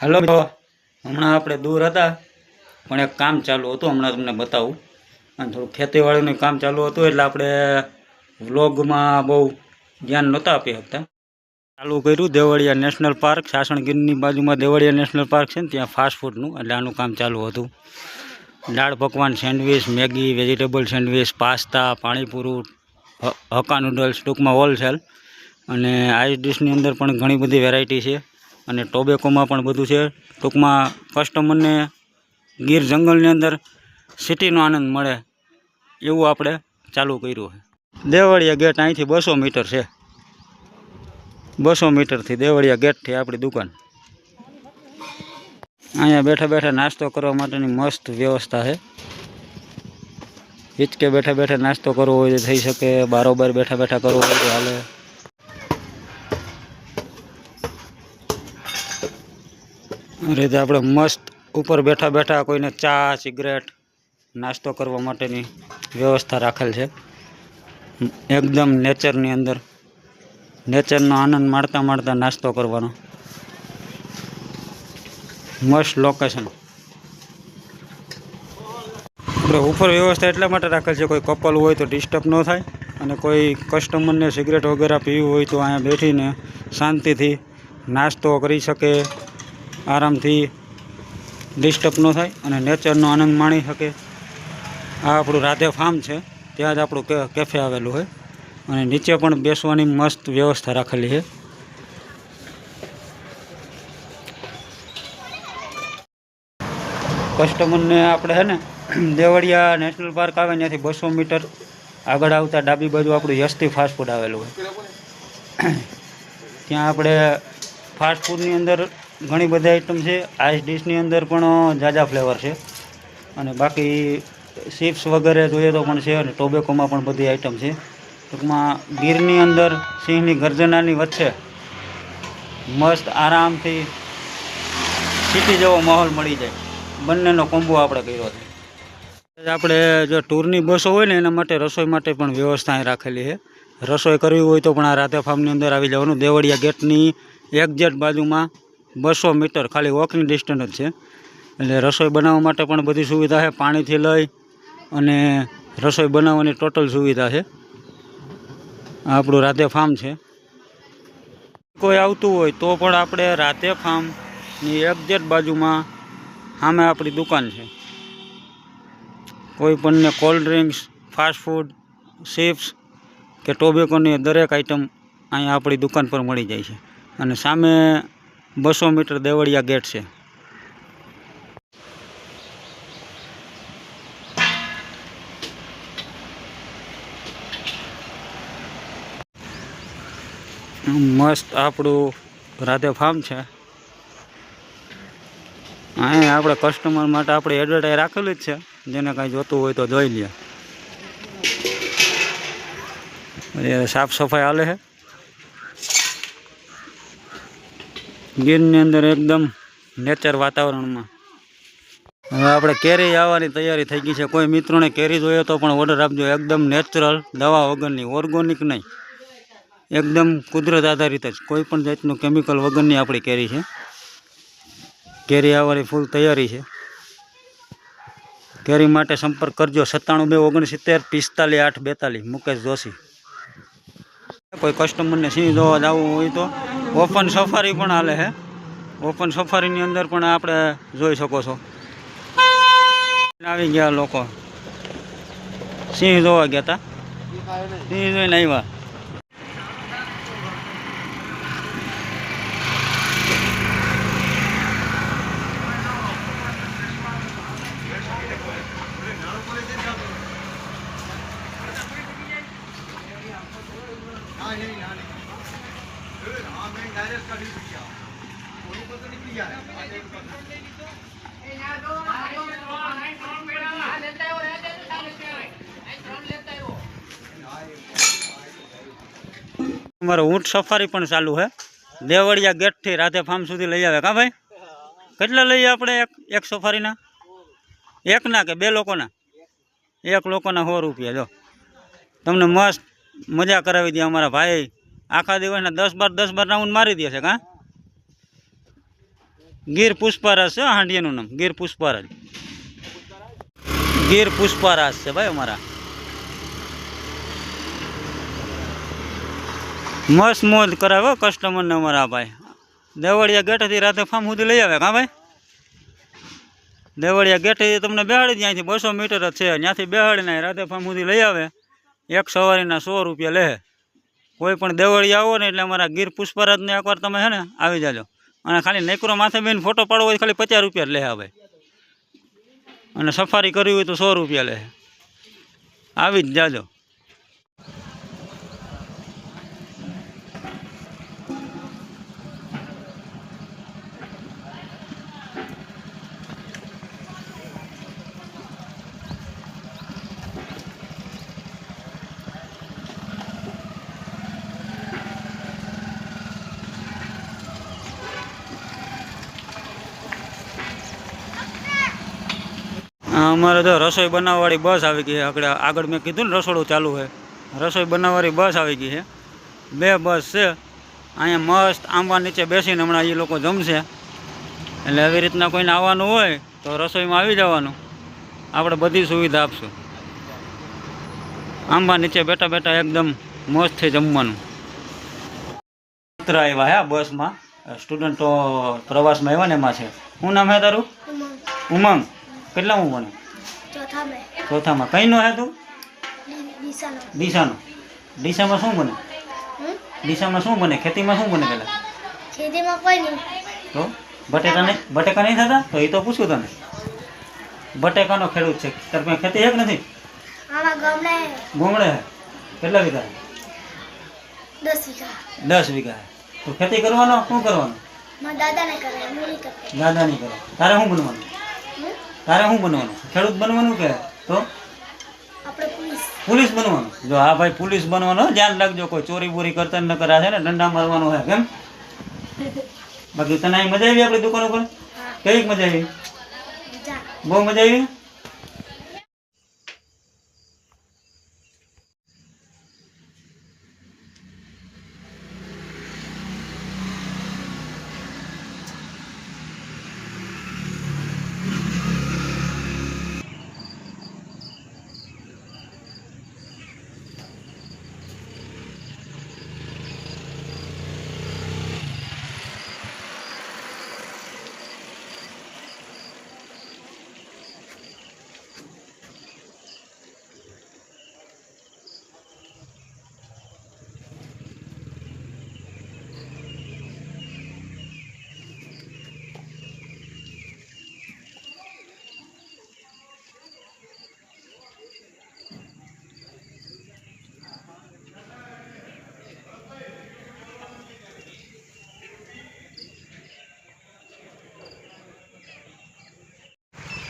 હાલો મિત્રો હમણાં આપણે દૂર હતા, પણ એક કામ ચાલુ હતું, હમણાં તમને બતાવું. અને થોડું ખેતીવાડીનું કામ ચાલુ હતું, એટલે આપણે વ્લોગમાં બહુ ધ્યાન નહોતા આપી શકતા ચાલુ કર્યું, દેવળિયા નેશનલ પાર્ક, સાસણગીરની બાજુમાં દેવળિયા નેશનલ પાર્ક છે ને, ત્યાં ફાસ્ટફૂડનું એટલે આનું કામ ચાલુ હતું. દાળ પકવાન sandwich, Maggi, vegetable sandwich, pasta, પાણીપુરું hakka noodles ટૂંકમાં હોલસેલ અને આઈસ ડીશની અંદર પણ ઘણી બધી વેરાયટી છે. અને ટોબેકોમાં પણ બધું છે. ટૂંકમાં કસ્ટમરને ગીર જંગલની અંદર સિટીનો આનંદ મળે એવું આપણે ચાલુ કર્યું છે. દેવળિયા ગેટ અહીંથી બસો મીટર છે. બસો મીટરથી દેવળિયા ગેટથી આપણી દુકાન. અહીંયા બેઠા બેઠા નાસ્તો કરવા માટેની મસ્ત વ્યવસ્થા છે. હિચકે બેઠા બેઠા નાસ્તો કરવો હોય તો થઈ શકે, બારોબાર બેઠા બેઠા કરવો હોય તો હાલે. રીતે આપણે મસ્ત ઉપર બેઠા બેઠા કોઈને ચા, સિગરેટ, નાસ્તો કરવા માટેની વ્યવસ્થા રાખેલ છે. એકદમ નેચરની અંદર. નેચરનો આનંદ માણતા માણતા નાસ્તો કરવાનો. મસ્ત લોકેશન આપણે ઉપર વ્યવસ્થા એટલા માટે રાખેલ છે, કોઈ કપલ હોય તો ડિસ્ટર્બ ન થાય અને કોઈ કસ્ટમરને સિગરેટ વગેરે પીવું હોય તો અહીંયા બેઠીને શાંતિથી નાસ્તો કરી શકે. આરામથી ડિસ્ટર્બ ન થાય અને નેચરનો આનંદ માણી શકે. આ આપણું રાધે ફાર્મ છે. ત્યાં જ આપણું કેફે આવેલું હોય. અને નીચે પણ બેસવાની મસ્ત વ્યવસ્થા રાખેલી છે. કસ્ટમરને આપણે છે ને, દેવળિયા નેશનલ પાર્ક આવે ત્યાંથી બસો મીટર આગળ આવતા ડાબી બાજુ આપણું યસ્તી ફાસ્ટફૂડ આવેલું હોય. ત્યાં આપણે ફાસ્ટફૂડની અંદર ઘણી બધી આઈટમ છે. આઈસ ડીશની અંદર પણ જાજા ફ્લેવર છે. અને બાકી ચિપ્સ વગેરે જોઈએ તો પણ છે અને ટોબેકોમાં પણ બધી આઈટમ છે. ટૂંકમાં ગીરની અંદર, સિંહની ગર્જનાની વચ્ચે મસ્ત આરામથી સિટી જેવો માહોલ મળી જાય. બંનેનો કોમ્બો આપણે કર્યો છે. આપણે જો ટૂરની બસો હોય ને, એના માટે રસોઈ માટે પણ વ્યવસ્થા રાખેલી છે. રસોઈ કરવી હોય તો પણ આ રાધે ફાર્મની અંદર આવી જવાનું. દેવળિયા ગેટની એક્ઝેટ બાજુમાં બસો મીટર, ખાલી વોકિંગ ડિસ્ટન્સ છે. એટલે રસોઈ બનાવવા માટે પણ બધી સુવિધા છે, પાણીથી લઈ અને રસોઈ બનાવવાની ટોટલ સુવિધા છે. આપણું રાધે ફાર્મ છે. કોઈ આવતું હોય તો પણ આપણે રાધે ફાર્મની એક્ઝેટ બાજુમાં સામે આપણી દુકાન છે. કોઈ પણને કોલ્ડ ડ્રિંક્સ ફાસ્ટફૂડ ચિપ્સ કે ટોબેકોની દરેક આઈટમ અહીંયા આપણી દુકાન પર મળી જાય છે. અને સામે બસો મીટર દેવળિયા ગેટ છે. મસ્ત આપણું રાધે ફાર્મ છે. અહીંયા આપણે કસ્ટમર માટે આપણે એડવર્ટાઈઝ રાખેલી જ છે. જેને કાંઈ જોતું હોય તો જોઈ લે. સાફ સફાઈ હાલે છે ગીરની અંદર એકદમ નેચર વાતાવરણમાં. હવે આપણે કેરી આવવાની તૈયારી થઈ ગઈ છે. કોઈ મિત્રોને કેરી જોઈએ તો પણ ઓર્ડર આપજો. એકદમ નેચરલ દવા વગરની ઓર્ગોનિક નહીં. એકદમ કુદરત આધારિત જ. કોઈ પણ જાતનું કેમિકલ વગરની આપણી કેરી છે. કેરી આવવાની ફૂલ તૈયારી છે. કેરી માટે સંપર્ક કરજો. સત્તાણું બે ઓગણસિત્તેર, પિસ્તાલીસ, આઠ બેતાલીસ. મુકેશ જોશી. કોઈ કસ્ટમરને સિંહ જોવા જવું હોય તો ઓપન સફારી પણ હાલે છે ઓપન સફારીની અંદર પણ આપણે જોઈ શકો છો. આવી ગયા લોકો. સિંહ જોવા ગયા હતા સિંહ જોઈને આવ્યા. અમારે ઊંટ સફારી પણ ચાલુ છે. દેવળિયા ગેટથી રાધે ફાર્મ સુધી લઈ આવે. કા ભાઈ? કેટલા લઈએ આપણે એક? એક સફારીના? એકના કે બે લોકોના? એક લોકોના સો રૂપિયા, જો. તમને મસ્ત મજા કરાવી દે અમારા ભાઈ. આખા દિવસના દસ બાર દસ બાર રાઉન્ડ મારી દે છે, કાં? ગીર પુષ્પારાજ છે હાંડિયાનું નામ ગીર પુષ્પારાજ ગીર પુષ્પારાજ છે ભાઈ અમારા મસ્ત મોજ કરાવે હો કસ્ટમરને અમારા ભાઈ દેવળિયા ગેટેથી રાતે ફાર્મ સુધી લઈ આવે કાં ભાઈ દેવળિયા ગેટેથી તમને બેહાડી ત્યાંથી બસો મીટર જ છે ત્યાંથી બેહાડીને રાતે ફાર્મ સુધી લઈ આવે એક સવારીના સો રૂપિયા લે કોઈ પણ દેવળિયા આવો ને એટલે અમારા ગીર પુષ્પરાજને એકવાર તમે છે ને આવી જાજો. અને ખાલી નેકરો માથે બેન ફોટો પાડવો હોય ખાલી પચાસ રૂપિયા લે હવે. અને સફારી કરવી હોય તો સો રૂપિયા લે. આવી જ જાજો. અમારે તો રસોઈ બનાવવાળી બસ આવી ગઈ છે. આગળ આગળ મેં કીધું ને રસોડું ચાલુ છે. રસોઈ બનાવવાળી બસ આવી ગઈ છે. બે બસ છે. અહીંયા મસ્ત આંબા નીચે બેસીને હમણાં એ લોકો જમશે. એટલે આવી રીતના કોઈને આવવાનું હોય તો રસોઈમાં આવી જવાનું. આપણે બધી સુવિધા આપશું. આંબા નીચે બેઠા બેઠા એકદમ મોજથી જમવાનું. મિત્ર આવ્યા હે બસમાં. સ્ટુડન્ટો પ્રવાસમાં આવ્યા ને એમાં છે. શું નામ હે તારું? ઉમંગ. ઉમંગ. કેટલા હું ભણે ચોથામાં. કઈ નો હે તું દિશાનો ડીસાનો. ડીસામાં શું બને? ડીસામાં શું બને? ખેતીમાં શું બને પેલા? ખેતીમાં કોઈ નહીં. તો? બટેકા નહીં? બટેકા નહીં થતા? તો એ તો પૂછું તને. બટેકાનો ખેડૂત છે. તાર પાસે ખેતી એક નથી? ગોમડે હે. કેટલા વીઘા દસ વીઘા. દસ વીઘા તો ખેતી કરવાનો શું કરવાનું? દાદા નહીં કરે. તારે શું બનવાનું? તારે શું બનવાનું? ખેડૂત બનવાનું કે તો? પોલીસ. બનવાનું. જો હા ભાઈ પોલીસ બનવાનો. ધ્યાન રાખજો કોઈ ચોરી બોરી કરતા ન કરા છે ને? દંડા મારવાનો હોય કેમ? બાકી તને મજા આવી આપણી દુકાન ઉપર? હા. મજા આવી? બહુ મજા આવી?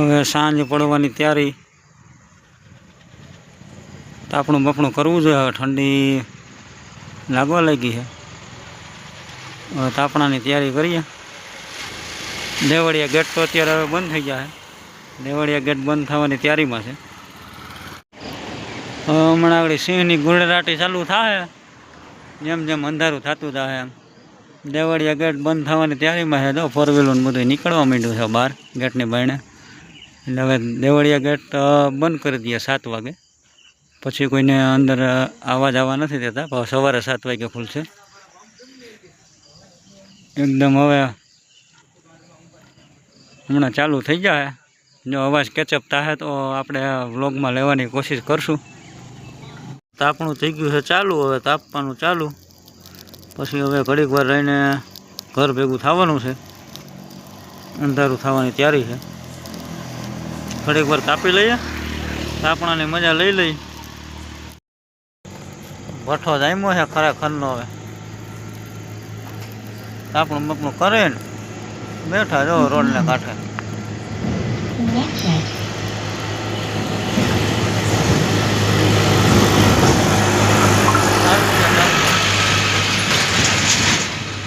હવે સાંજ પડવાની તૈયારી. તાપણું બપણું કરવું જોઈએ, હવે ઠંડી લાગવા લાગી છે. હવે તાપણાની તૈયારી કરીએ. દેવળિયા ગેટ તો અત્યારે હવે બંધ થઈ ગયા છે. દેવળિયા ગેટ બંધ થવાની તૈયારીમાં છે. હમણાં આગળ સિંહની ગુંડરાટી ચાલુ થાય. જેમ જેમ અંધારું થતું થાય એમ. દેવળિયા ગેટ બંધ થવાની તૈયારીમાં છે. તો ફોર વ્હીલર બધું નીકળવા માંડ્યું છે બહાર, ગેટની બાયણે એટલે હવે દેવળિયા ગેટ બંધ કરી દઈએ સાત વાગે. પછી કોઈને અંદર આવવા જવા નથી દેતા. સવારે સાત વાગે ખુલશે. એકદમ હવે હમણાં ચાલુ થઈ જાય. જો અવાજ કેચઅપ થાય તો આપણે વ્લોગમાં લેવાની કોશિશ કરશું. તાપણું થઈ ગયું છે ચાલુ, હવે તાપવાનું ચાલુ. પછી હવે ઘડીક વાર રહીને ઘર ભેગું થવાનું છે. અંધારું થવાની તૈયારી છે. થોડીક વાર કાપી લઈએ, કાપણાની મજા લઈ લઈ ભઠ્ઠો જામ્યો છે ખરેખરનો હવે. કાપણું બપણું કરે ને બેઠા જો રોડને કાંઠે.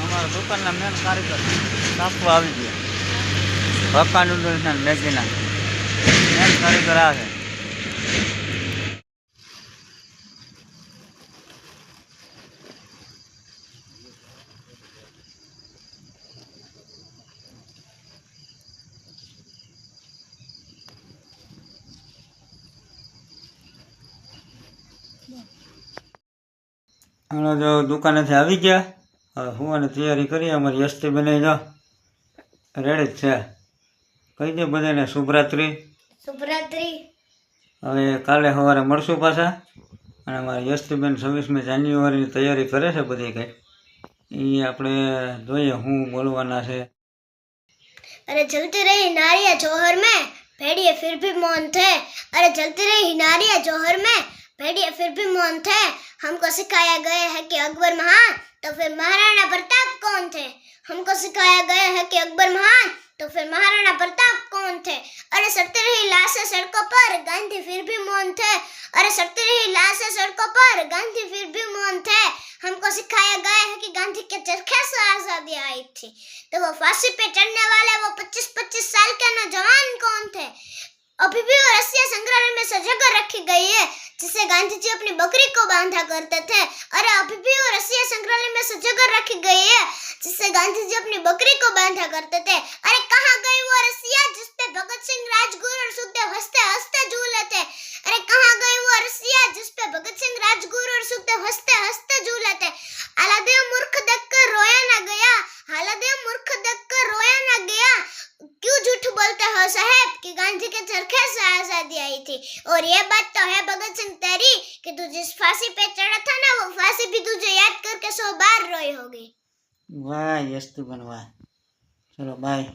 અમારા દુકાનના મેન કારીગર કાપવા આવી ગયા. ભક્કા મેગીના. હમણાં તો દુકાનેથી આવી ગયા. હવે હું અને તૈયારી કરી અમારી અસ્થિ બનાવી દો રેડી જ છે. કહી દે બધાને શુભરાત્રિ. શુભરાત્રી હવે કાલે સવારે મળશું પાછા અને અમારી યસ્તીબેન છવ્વીસમી જાન્યુઆરીની તૈયારી કરે છે બધી કંઈ એ આપણે જોઈએ શું બોલવાના છે अरे जलती रही नारियां जौहर में भेड़िए फिर भी मौन थे अरे जलती रही नारियां जौहर में भेड़िए फिर भी मौन थे हमको सिखाया गया है कि अकबर महान तो फिर महाराणा प्रताप कौन थे हमको सिखाया गया है कि अकबर महान तो फिर महाराणा प्रताप कौन थे? अरे सड़ती लाशें सड़कों पर, गांधी फिर भी मौन थे। अरे सड़ती लाशें सड़कों पर, गांधी फिर भी मौन थे। हमको सिखाया गया है कि गांधी के चरखे से आज़ादी आई थी। तो वो फांसी पे चढ़ने वाले, वो पच्चीस पच्चीस साल के नौजवान कौन थे? अभी भी वो रस्सियाँ संग्रहालय में सजाकर रखी गई है जिसे गांधी जी अपनी बकरी को बांधा करते थे। अरे अभी भी वो रस्सियाँ संग्रहालय में सजाकर रखी गई है जिससे गांधी जी अपनी बकरी को बांधा करते थे। अरे कहाँ गई वो रस्सियाँ जिस पे भगत सिंह राजगुरु और सुखदेव हँसते हँसते झूले थे? अरे कहाँ गई वो रस्सियाँ जिस पे भगत सिंह राजगुरु और सुखदेव हँसते हँसते झूले थे? हालादेव मूर्ख देखकर रोया ना गया। हालादेव मूर्ख देखकर रोया ना गया। क्यों झूठ बोलते हो साहब कि गांधी के चरखे से आज़ादी आई थी? और ये बात तो है भगत सिंह तेरी कि तू जिस फांसी पे चढ़ा था ना, वो फांसी भी तुझे याद करके सौ बार रोई होगी। વાહ યસ્તુ બનવા ચલો બાય